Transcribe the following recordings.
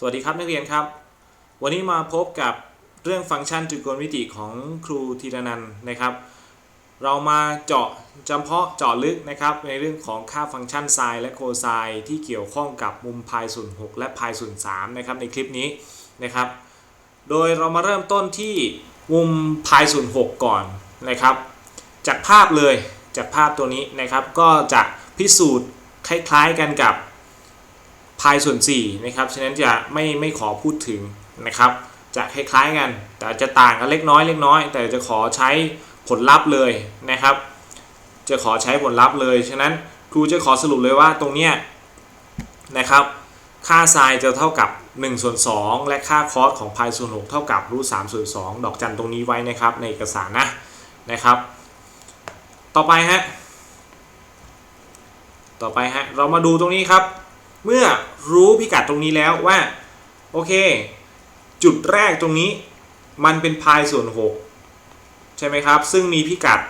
สวัสดีครับนักเรียนครับ วันนี้มาพบกับเรื่องฟังก์ชันตรโกณมิติของครูธีรนันท์นะครับ เรามาเจาะจำเพาะเจาะลึกนะครับ ในเรื่องของค่าฟังก์ชันไซน์และโคไซน์ที่เกี่ยวข้องกับมุมพายส่วน6และพายส่วน3นะครับในคลิปนี้นะครับ โดยเรามาเริ่มต้นที่มุมพายส่วน6ก่อนนะครับ จากภาพเลยจากภาพตัวนี้นะครับ ก็จะพิสูจน์คล้ายๆกันกับ พายส่วน4นะครับ ฉะนั้นจะไม่ไม่ขอพูดถึงนะครับ จะคล้ายๆกัน แต่จะต่างกันเล็กน้อยเล็กน้อย แต่จะขอใช้ผลลัพธ์เลยนะครับ จะขอใช้ผลลัพธ์เลย ฉะนั้นครูจะขอสรุปเลยว่าตรงเนี้ยนะครับ ค่าไซน์จะเท่ากับ1ส่วน2และค่าคอสของพายส่วน6เท่ากับรูท3ส่วน2ดอกจันตรงนี้ไว้นะครับ ในเอกสารนะนะครับ ต่อไปฮะต่อไปฮะเรามาดูตรงนี้ครับ เมื่อรู้พิกัดตรงนี้แล้วว่า โอเค จุดแรกตรงนี้มันเป็นพายส่วน 6 ใช่ไหมครับ ซึ่งมีพิกัด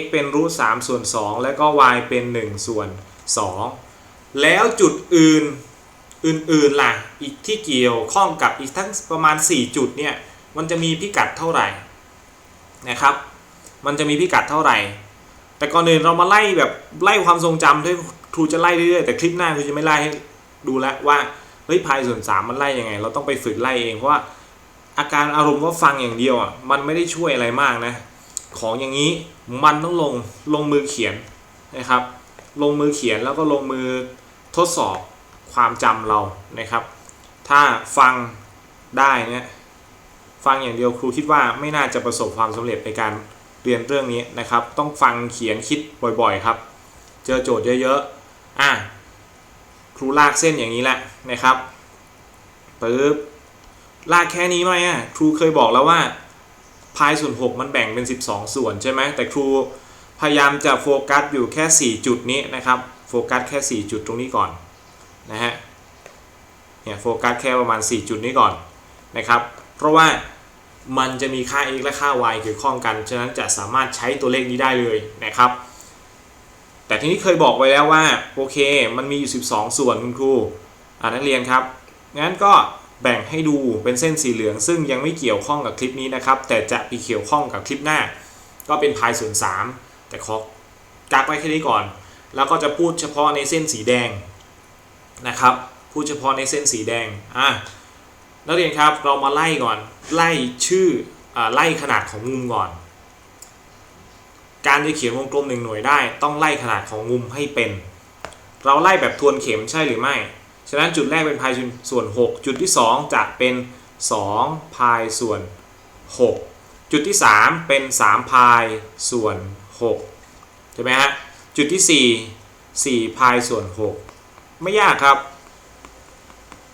x เป็นรูท3ส่วน 2 แล้วก็ y เป็น 1 ส่วน 2 แล้วจุดอื่นอื่นๆล่ะอีกที่เกี่ยวข้องกับอีกทั้งประมาณ 4 จุดเนี่ยมันจะมีพิกัดเท่าไหร่นะครับ มันจะมีพิกัดเท่าไหร่ แต่ก่อนอื่นเรามาไล่แบบไล่ความทรงจำด้วย ครูจะไล่เรื่อยๆแต่คลิปหน้าครูจะไม่ไล่ให้ดูแล้วว่าเฮ้ยพายส่วนสามมันไล่ยังไง เราต้องไปฝึกไล่เองเพราะว่าอาการอารมณ์ว่าฟังอย่างเดียวอะมันไม่ได้ช่วยอะไรมากนะ ของอย่างนี้มันต้องลงลงมือเขียนนะครับ ลงมือเขียนแล้วก็ลงมือทดสอบความจำเรานะครับ ถ้าฟังได้เนี่ยฟังอย่างเดียวครูคิดว่าไม่น่าจะประสบความสำเร็จในการเรียนเรื่องนี้นะครับ ต้องฟังเขียนคิดบ่อยๆครับ เจอโจทย์เยอะๆ อะครูลากเส้นอย่างนี้แหละนะครับปึ๊บลากแค่นี้ไหมอะครูเคยบอกแล้วว่าพายส่วน6มันแบ่งเป็น 12 ส่วนใช่ไหมแต่ครูพยายามจะโฟกัสอยู่แค่ 4 จุดนี้นะครับโฟกัสแค่ 4 จุดตรงนี้ก่อนนะฮะเนี่ยโฟกัสแค่ประมาณ 4 จุดนี้ก่อนนะครับ เพราะว่ามันจะมีค่า x และค่า y เกี่ยวข้องกัน ฉะนั้นจะสามารถใช้ตัวเลขนี้ได้เลยนะครับ แต่ทีนี้เคยบอกไว้แล้วว่าโอเค มันมีอยู่ 12 ส่วนคุณครูอ่านักเรียนครับ งั้นก็แบ่งให้ดูเป็นเส้นสีเหลือง ซึ่งยังไม่เกี่ยวข้องกับคลิปนี้นะครับ แต่จะไปเกี่ยวข้องกับคลิปหน้า ก็เป็นพายส่วน 3 แต่ขอกักไว้แค่นี้ก่อน แล้วก็จะพูดเฉพาะในเส้นสีแดงนะครับพูดเฉพาะในเส้นสีแดงอะนักเรียนครับเรามาไล่ก่อนไล่ชื่ออไล่ขนาดของมุมก่อน การจะเขียนวงกลมหนึ่งหน่วยได้ ต้องไล่ขนาดของมุมให้เป็น เราไล่แบบทวนเข็มใช่หรือไม่ ฉะนั้นจุดแรกเป็นพายส่วน 6 จุดที่ 2 จะเป็น2พายส่วน 6 จุดที่ 3 เป็น3พายส่วน6ใช่ไหมฮะจุดที่ 4 4พายส่วน 6 ไม่ยากครับ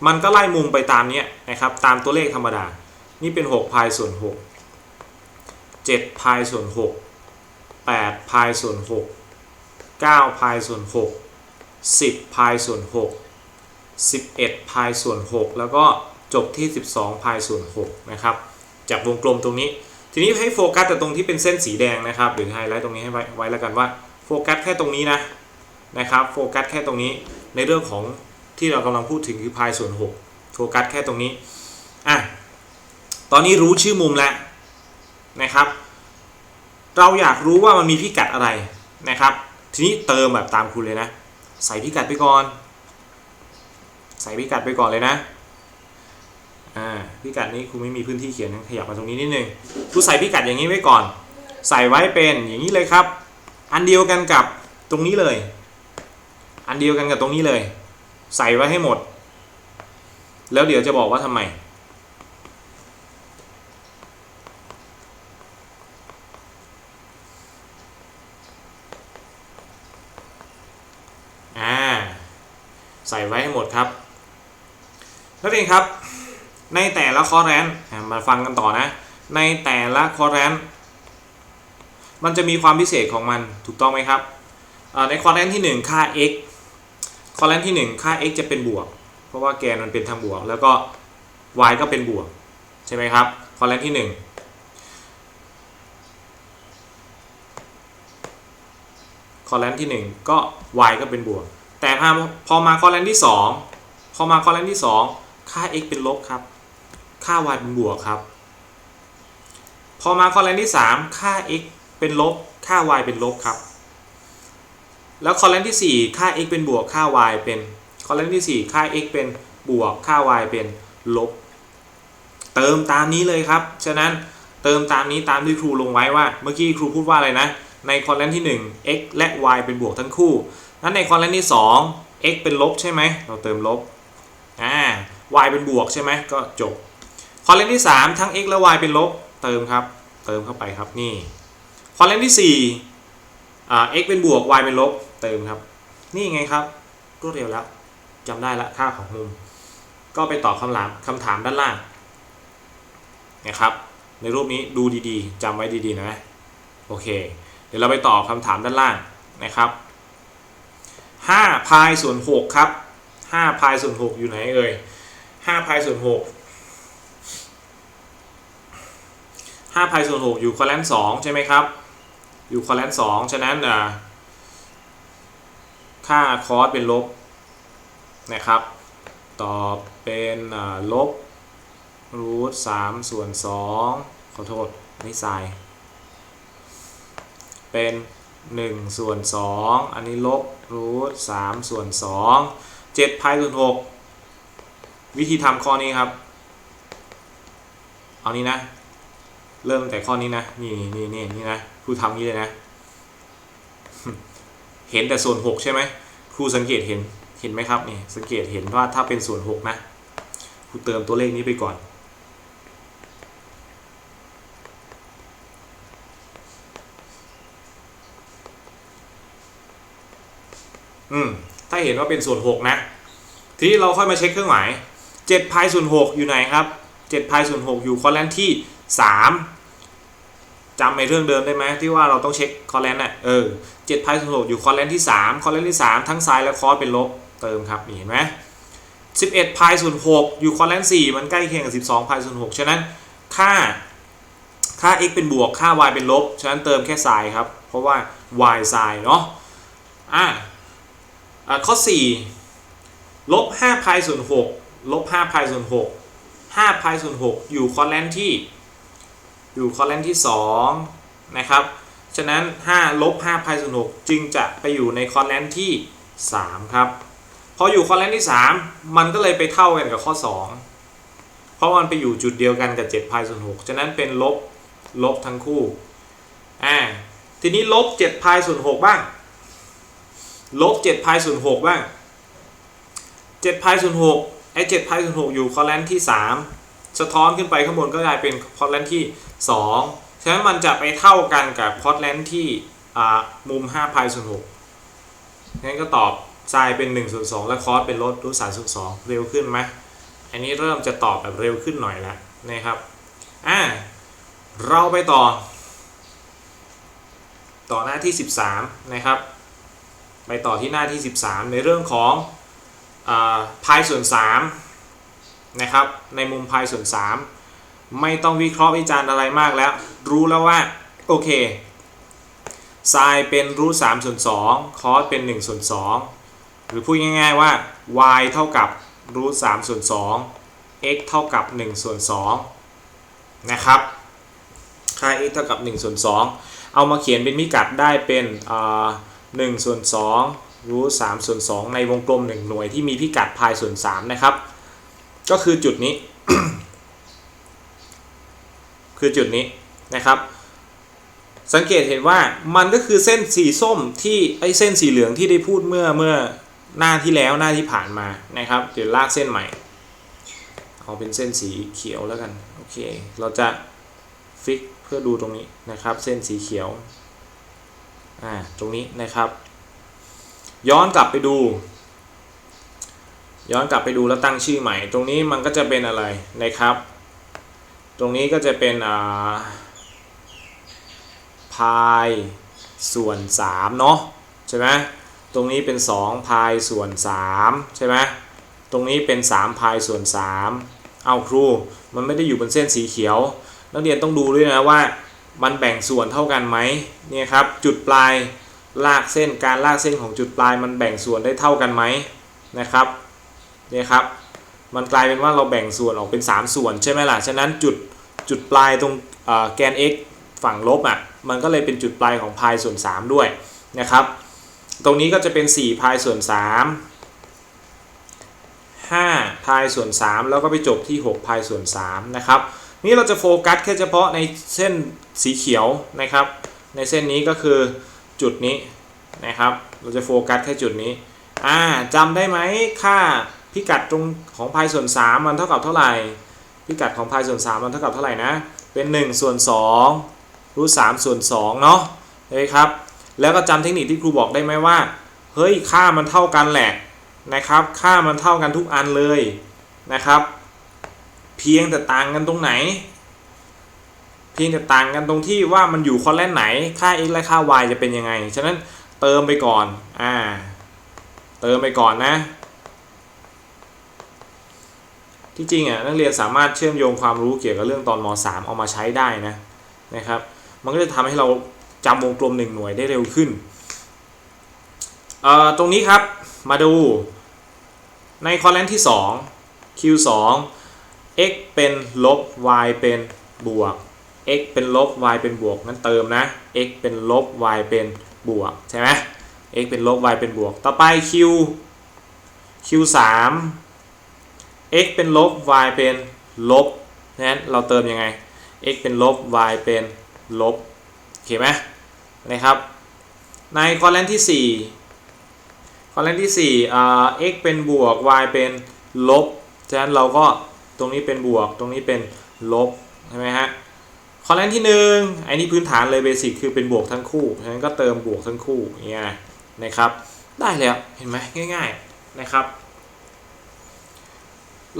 มันก็ไล่มุมไปตามนี้นะครับตามตัวเลขธรรมดา นี่เป็น 6 พายส่วน 6 7 พายส่วน 6 8พายส่วน6 9พายส่วน6 10พายส่วน6 11พายส่วน6 แล้วก็จบที่ 12พายส่วน6นะครับจากวงกลมตรงนี้ ทีนี้ให้โฟกัสแต่ตรงที่เป็นเส้นสีแดงนะครับหรือไฮไลท์ตรงนี้ให้ไว้ไว้แล้วกันว่าโฟกัสแค่ตรงนี้นะนะครับโฟกัสแค่ตรงนี้ในเรื่องของที่เรากำลังพูดถึงคือพายส่วน6โฟกัสแค่ตรงนี้อะตอนนี้รู้ชื่อมุมแล้วนะครับ เราอยากรู้ว่ามันมีพิกัดอะไรนะครับ ทีนี้เติมแบบตามคุณเลยนะ ใส่พิกัดไปก่อน ใส่พิกัดไปก่อนเลยนะอ่าพิกัดนี้คุณไม่มีพื้นที่เขียนขยับมาตรงนี้นิดนึงคุณใส่พิกัดอย่างนี้ไว้ก่อน ใส่ไว้เป็นอย่างนี้เลยครับ อันเดียวกันกับตรงนี้เลย อันเดียวกันกับตรงนี้เลย ใส่ไว้ให้หมด แล้วเดี๋ยวจะบอกว่าทำไม อ่า ใส่ไว้ให้หมดครับนักเรียนครับ ในแต่ละคอแรนต์อะมาฟังกันต่อนะ ในแต่ละคอแรนมันจะมีความพิเศษของมันถูกต้องไหมครับในคอแรนที่ 1 ค่า x คอแรนที่ 1 ค่า x จะเป็นบวก เพราะว่าแกนมันเป็นทางบวก แล้วก็ y ก็เป็นบวก ใช่ไหมครับคอแรนที่ 1คอแรนต์ที่ 1 ก็ y ก็เป็นบวก แต่พอมาคอแรนต์ที่ 2 พอมาคอแรนต์ที่ 2 ค่า x เป็นลบครับ ค่า y เป็นบวกครับ พอมาคอลัมน์ที่ 3 ค่า x เป็นลบ ค่า y เป็นลบครับ แล้วคอลัมน์ที่ 4 ค่า x เป็นบวก ค่า y เป็น คอลัมน์ที่ 4 ค่า x เป็นบวก ค่า y เป็นลบ เติมตามนี้เลยครับ ฉะนั้นเติมตามนี้ตามที่ครูลงไว้ว่า เมื่อกี้ครูพูดว่าอะไรนะ ในคอลัมน์ที่ 1 x และ y เป็นบวกทั้งคู่ นั้นในคอลัมน์ที่ 2 x เป็นลบใช่ไหม เราเติมลบ อ่า y เป็นบวกใช่ไหม ก็จบ คอลัมน์ที่ 3 ทั้ง x และ y เป็นลบ เติมครับ เติมเข้าไปครับ นี่ คอลัมน์ที่4อ่า x เป็นบวก y เป็นลบ เติมครับ นี่ไงครับ รวดเร็วแล้ว จำได้ละค่าของมุม ก็ไปตอบคำถามคำถามด้านล่าง นะครับ ในรูปนี้ดูดีๆจำไว้ดีๆนะ โอเค เดี๋ยวเราไปตอบคำถามด้านล่างนะครับ 5พายส่วน6ครับ5พายส่วน6อยู่ไหนเอ่ย5พายส่วน6 5พายส่วน6อยู่คอลัมน์2ใช่ไหมครับ อยู่คอลัมน์2ฉะนั้นอ่าค่าคอสเป็นลบนะครับ ตอบเป็นลบรูท3ส่วน2ขอโทษ อันนี่ไซน์เป็น 1 ส่วน 2 อันนี้ลบรูท3ส่วน 2 7พายส่วน6วิธีทำข้อนี้ครับ เอานี้นะ เริ่มแต่ข้อนี้นะ นี่นี่นี่นี่นะครูทำนี้เลยนะ เห็นแต่ส่วน 6 ใช่ไหมครูสังเกตเห็นเห็นไหมครับนี่สังเกตเห็นว่าถ้าเป็นส่วน 6 นะครูเติมตัวเลขนี้ไปก่อน อืมถ้าเห็นว่าเป็นส่วน6นะ ทีนี้เราค่อยมาเช็คเครื่องหมาย7พายส่วน6อยู่ไหนครับ7พายส่วน6อยู่คอลัมน์ที่3จำในเรื่องเดิมได้ไหมที่ว่าเราต้องเช็คคอลัมน์น่ะเออ7พายส่วน6อยู่คอลัมน์ที่3คอลัมน์ที่3ทั้งซ้ายและคอสเป็นลบเติมครับนี่เห็นไหม11พายส่วน6อยู่คอลัมน์4มันใกล้เคียงกับ12พายส่วน6ฉะนั้นค่าค่า x เป็นบวก ค่า y เป็นลบ ฉะนั้นเติมแค่ไซน์ครับ เพราะว่า y ไซน์เนาะ อะ ข้อ4ลบ5พายส่วน6ลบ5พายส่วน6 5พายส่วน6อยู่คอลัมน์ที่ อยู่คอลัมน์ที่ 2 นะครับ ฉะนั้น5ลบ5พายส่วน6จึงจะไปอยู่ในคอลัมน์ที่ 3 ครับ พออยู่คอลัมน์ที่ 3 มันก็เลยไปเท่ากันกับข้อ 2 เพราะมันไปอยู่จุดเดียวกันกับ7พายส่วน6ฉะนั้นเป็นลบลบทั้งคู่อ่าทีนี้ลบ7พายส่วน6บ้าง ลบ7พายส่วน6บ้าง7พายส่วน6ไอ้7พายส่วน6อยู่คอลัมน์ที่ 3 สะท้อนขึ้นไปข้างบนก็กลายเป็นคอลัมน์ที่ 2 ฉะนั้นมันจะไปเท่ากันกับคอลัมน์ที่มุม5พายส่วน6งั้นก็ตอบไซน์เป็น1ส่วน2และคอสเป็นลดรูท3ส่วน2เร็วขึ้นไหมอันนี้เริ่มจะตอบแบบเร็วขึ้นหน่อยแล้วนะครับอ่าเราไปต่อ ต่อหน้าที่ 13 นะครับ ไปต่อที่หน้าที่ 13 ในเรื่องของพายส่วน3นะครับ ในมุมพายส่วน 3 ไม่ต้องวิเคราะห์วิจารณ์อะไรมากแล้ว รู้แล้วว่า โอเคไซน์เป็นรูท3ส่วน2คอสเป็น1ส่วน2หรือพูดง่ายๆว่า y เท่ากับรูท3ส่วน2 x เท่ากับ1ส่วน2นะครับ ค่า x เท่ากับ1ส่วน2เอามาเขียนเป็นมิกัดได้เป็นอ่า 1ส่วน2รู้สามส่วน2ในวงกลม 1 หน่วยที่มีพิกัดพายส่วน3นะครับ ก็คือจุดนี้ คือจุดนี้นะครับ สังเกตเห็นว่ามันก็คือเส้นสีส้มที่ไอเส้นสีเหลืองที่ได้พูดเมื่อเมื่อหน้าที่แล้วหน้าที่ผ่านมานะครับ เดี๋ยวลากเส้นใหม่เอาเป็นเส้นสีเขียวแล้วกัน โอเค เราจะฟิกเพื่อดูตรงนี้นะครับ เส้นสีเขียว อ่าตรงนี้นะครับ ย้อนกลับไปดู ย้อนกลับไปดูแล้วตั้งชื่อใหม่ ตรงนี้มันก็จะเป็นอะไรนะครับ ตรงนี้ก็จะเป็นอ่าพายส่วน3เนาะใช่ไหมตรงนี้เป็น2พายส่วน3ใช่ไหมตรงนี้เป็น3พายส่วน3เอาครู มันไม่ได้อยู่บนเส้นสีเขียว นักเรียนต้องดูด้วยนะว่า มันแบ่งส่วนเท่ากันไหมเนี่ยครับจุดปลายลากเส้นการลากเส้นของจุดปลายมันแบ่งส่วนได้เท่ากันไหมนะครับเนี่ยครับมันกลายเป็นว่าเราแบ่งส่วนออกเป็น 3 ส่วนใช่ไหมล่ะฉะนั้นจุดจุดปลายตรงแกน x ฝั่งลบอะมันก็เลยเป็นจุดปลายของพายส่วน 3 ด้วยนะครับ ตรงนี้ก็จะเป็น4พายส่วน 3 5พายส่วน 3 แล้วก็ไปจบที่6พายส่วน3นะครับ นี่เราจะโฟกัสแค่เฉพาะในเส้นสีเขียวนะครับ ในเส้นนี้ก็คือจุดนี้นะครับ เราจะโฟกัสแค่จุดนี้อ่าจำได้ไหมค่าพิกัดตรงของพายส่วน 3 มันเท่ากับเท่าไหร่ พิกัดของพายส่วน 3 มันเท่ากับเท่าไหร่นะ เป็น1ส่วน2รูท3ส่วน2เนาะเฮ้ยครับ แล้วก็จำเทคนิคที่ครูบอกได้ไหมว่า เฮ้ยค่ามันเท่ากันแหละนะครับ ค่ามันเท่ากันทุกอันเลยนะครับ เพียงแต่ต่างกันตรงไหน เพียงแต่ต่างกันตรงที่ว่ามันอยู่คอลเลนไหน ค่า x และค่า y จะเป็นยังไง ฉะนั้นเติมไปก่อน อ่า เติมไปก่อนนะ ที่จริงอะนักเรียนสามารถเชื่อมโยงความรู้เกี่ยวกับเรื่องตอนม .3 เอามาใช้ได้นะนะครับ มันก็จะทำให้เราจำวงกลมหนึ่งหน่วยได้เร็วขึ้น เอ่อ ตรงนี้ครับ มาดูในคอลเลนที่ 2 q 2 x เป็นลบ y เป็นบวก x เป็นลบ y เป็นบวกนั้นเติมนะ x เป็นลบ y เป็นบวกใช่ไหม x เป็นลบ y เป็นบวก ต่อไป q q 3 x เป็นลบ y เป็นลบนั้นเราเติมยังไง x เป็นลบ y เป็นลบโอเคไหมนะครับ ในคอลเลนที่ 4 คอลเลนที่4อ่า x เป็นบวก y เป็นลบ ฉะนั้นเราก็ ตรงนี้เป็นบวก ตรงนี้เป็นลบใช่ไหมฮะคอลเลนที่1ไอ้นี่พื้นฐานเลยเบสิกคือเป็นบวกทั้งคู่ฉะนั้นก็เติมบวกทั้งคู่เงี้ยนะครับ ได้แล้วเห็นไหมง่าย ๆนะครับ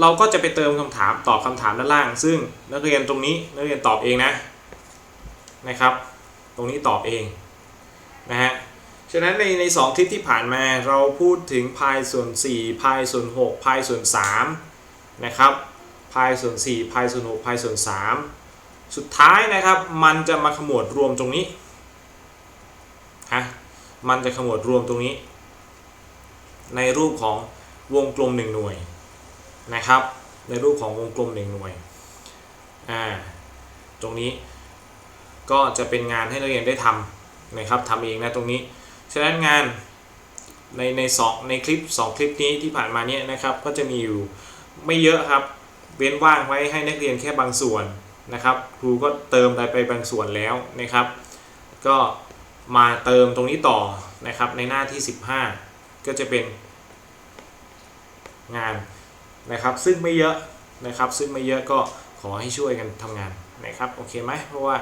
เราก็จะไปเติมคำถามตอบคำถามด้านล่าง ซึ่งนักเรียนตรงนี้นักเรียนตอบเองนะนะครับ ตรงนี้ตอบเองนะฮะฉะนั้นในในสองคลิปที่ผ่านมาเราพูดถึงพายส่วน4พายส่วน6พายส่วน3นะครับ พายส่วน4พายส่วน6พายส่วน 3 สุดท้ายนะครับ มันจะมาขมวดรวมตรงนี้ฮะมันจะขมวดรวมตรงนี้ ในรูปของวงกลม 1 หน่วยนะครับ ในรูปของวงกลม 1 หน่วยอ่าตรงนี้ก็จะเป็นงานให้นักเรียนได้ทำนะครับทำเองนะตรงนี้ ฉะนั้นงานในในสองในคลิป 2 คลิปนี้ที่ผ่านมาเนี้ยนะครับ ก็จะมีอยู่ไม่เยอะครับ เว้นว่างไว้ให้นักเรียนแค่บางส่วนนะครับ ครูก็เติมไปไปบางส่วนแล้วนะครับ ก็มาเติมตรงนี้ต่อนะครับในหน้าที่ 15 ก็จะเป็นงานนะครับ ซึ่งไม่เยอะนะครับ ซึ่งไม่เยอะก็ขอให้ช่วยกันทำงานนะครับโอเคไหมเพราะว่า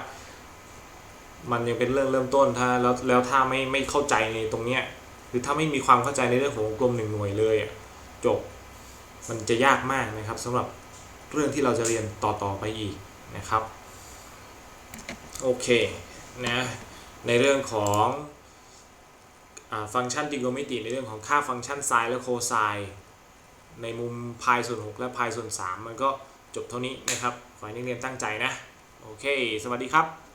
มันยังเป็นเรื่องเริ่มต้นถ้าแล้วแล้วถ้าไม่ไม่เข้าใจในตรงเนี้ยหรือถ้าไม่มีความเข้าใจในเรื่องของกลมหนึ่งหน่วยเลยอะจบมันจะยากมากนะครับสำหรับ เรื่องที่เราจะเรียนต่อ ๆ ไปอีกนะครับโอเคนะในเรื่องของอฟังก์ชันตริโกณมิติในเรื่องของค่าฟังก์ชันไซน์และโคไซน์ในมุมพายส่วน 6 และพายส่วน 3 มันก็จบเท่านี้นะครับ ขอให้นักเรียนตั้งใจนะ โอเค สวัสดีครับ